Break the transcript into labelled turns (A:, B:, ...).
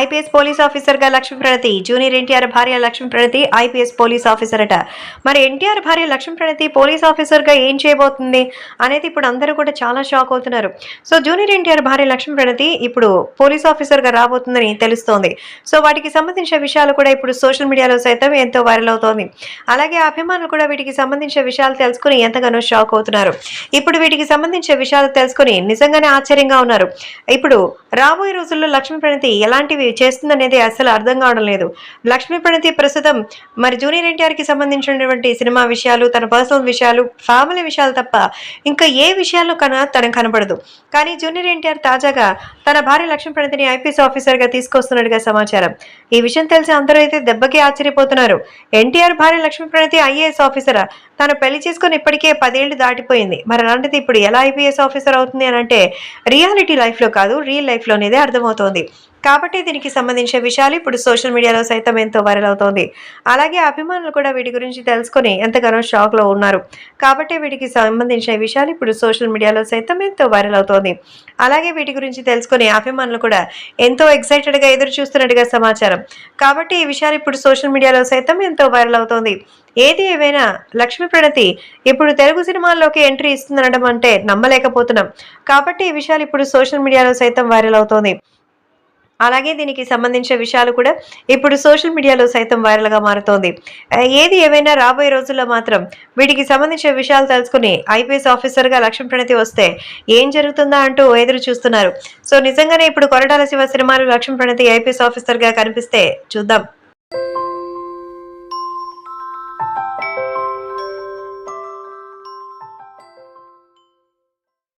A: IPS police ఆఫీసర్గా లక్ష్మీ ప్రణతి junior NTR భార్య Lakshmi Pranathi IPS police officer అట మరి ఎన్టీఆర్ భార్య లక్ష్మీ ప్రణతి పోలీస్ ఆఫీసర్గా ఏం చేయబోతుంది అనేది ఇప్పుడు అందరూ కూడా చాలా షాక్ అవుతున్నారు. సో జూనియర్ ఎన్టీఆర్ భార్య లక్ష్మీ ప్రణతి ఇప్పుడు పోలీస్ ఆఫీసర్గా రాబోతుందని తెలుస్తోంది. సో వాటికి సంబంధించిన విషయాలు కూడా ఇప్పుడు సోషల్ మీడియాలో సైతం ఎంతో వైరల్ అవుతోంది. అలాగే అభిమానులు కూడా వీటికి సంబంధించిన విషయాలు తెలుసుకుని ఎంతగానో షాక్ అవుతున్నారు. ఇప్పుడు వీటికి సంబంధించిన విషయాలు తెలుసుకుని నిజంగానే ఆశ్చర్యంగా ఉన్నారు. ఇప్పుడు రాబోయే రోజుల్లో లక్ష్మీ ప్రణతి ఎలాంటివి చేస్తుందనేది అసలు అర్థం కావడం లేదు. లక్ష్మీ ప్రణతి ప్రస్తుతం మరి జూనియర్ ఎన్టీఆర్కి సంబంధించినటువంటి సినిమా విషయాలు తన పర్సనల్ విషయాలు ఫ్యామిలీ విషయాలు తప్ప ఇంకా ఏ విషయాల్లో కన తనకు కనబడదు కానీ జూనియర్ ఎన్టీఆర్ తాజాగా తన భార్య లక్ష్మీ ప్రణతిని ఐపీఎస్ ఆఫీసర్గా తీసుకొస్తున్నట్టుగా సమాచారం. ఈ విషయం తెలిసి అందరూ అయితే దెబ్బకి ఆశ్చర్యపోతున్నారు. ఎన్టీఆర్ భార్య లక్ష్మీ ప్రణతి ఐఏఎస్ ఆఫీసరా? తను పెళ్ళి చేసుకుని ఇప్పటికే పదేళ్ళు దాటిపోయింది. మరి అలాంటిది ఇప్పుడు ఎలా ఐపీఎస్ ఆఫీసర్ అవుతుంది అని అంటే రియాలిటీ లైఫ్లో కాదు రియల్ లైఫ్లోనేదే అర్థమవుతోంది. కాబట్టి దీనికి సంబంధించిన విషయాలు ఇప్పుడు సోషల్ మీడియాలో సైతం ఎంతో వైరల్ అవుతోంది. అలాగే అభిమానులు కూడా వీటి గురించి తెలుసుకొని ఎంతగానో షాక్లో ఉన్నారు. కాబట్టి వీటికి సంబంధించిన విషయాలు ఇప్పుడు సోషల్ మీడియాలో సైతం ఎంతో వైరల్ అవుతోంది. అలాగే వీటి గురించి తెలుసుకొని అభిమానులు కూడా ఎంతో ఎక్సైటెడ్గా ఎదురు చూస్తున్నట్టుగా సమాచారం. కాబట్టి ఈ విషయాలు ఇప్పుడు సోషల్ మీడియాలో సైతం ఎంతో వైరల్ అవుతోంది. ఏది ఏమైనా లక్ష్మీ ప్రణతి ఇప్పుడు తెలుగు సినిమాల్లోకి ఎంట్రీ ఇస్తుందనడం అంటే నమ్మలేకపోతున్నాం. కాబట్టి ఈ విషయాలు ఇప్పుడు సోషల్ మీడియాలో సైతం వైరల్ అవుతోంది. అలాగే దీనికి సంబంధించిన విషయాలు కూడా ఇప్పుడు సోషల్ మీడియాలో సైతం వైరల్గా మారుతోంది. ఏది ఏమైనా రాబోయే రోజుల్లో మాత్రం వీటికి సంబంధించిన విషయాలు తెలుసుకుని ఐపీఎస్ ఆఫీసర్గా లక్ష్మీ ప్రణతి వస్తే ఏం జరుగుతుందా అంటూ ఎదురు చూస్తున్నారు. సో నిజంగానే ఇప్పుడు కొరటాల శివ సినిమాలు లక్ష్మీ ప్రణతి ఐపీఎస్ ఆఫీసర్గా కనిపిస్తే చూద్దాం.